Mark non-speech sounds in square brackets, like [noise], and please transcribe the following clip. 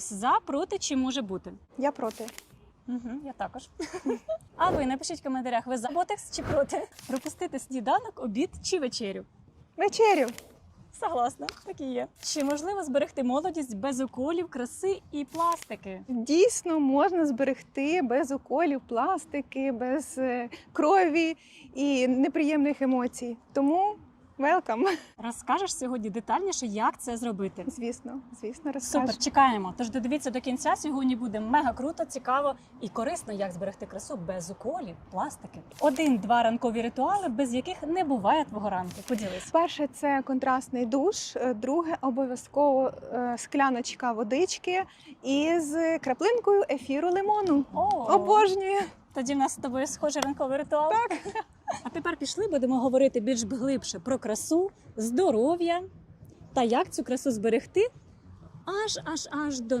Ботокс за, проти чи може бути? Я проти. Угу, я також. А ви напишіть в коментарях, ви за ботекс чи проти? Пропустити сніданок, обід чи вечерю? Вечерю. Согласна, так і є. Чи можливо зберегти молодість без уколів, краси і пластики? Дійсно можна зберегти без уколів, пластики, без е, крові і неприємних емоцій. Тому велкам. Розкажеш сьогодні детальніше, як це зробити. Звісно, звісно, розкажу. Супер, чекаємо. Тож додивіться до кінця. Сьогодні буде мега круто, цікаво і корисно, як зберегти красу без уколів, пластики. Один-два ранкові ритуали, без яких не буває твого ранку. Поділись. Перше це контрастний душ. е, Друге обов'язково е, скляночка водички із краплинкою ефіру лимону. О, Обожнюю. тоді в нас з тобою схожий ранковий ритуал. Так. [laughs] А тепер пішли, будемо говорити більш глибше про красу, здоров'я та як цю красу зберегти. Аж аж аж до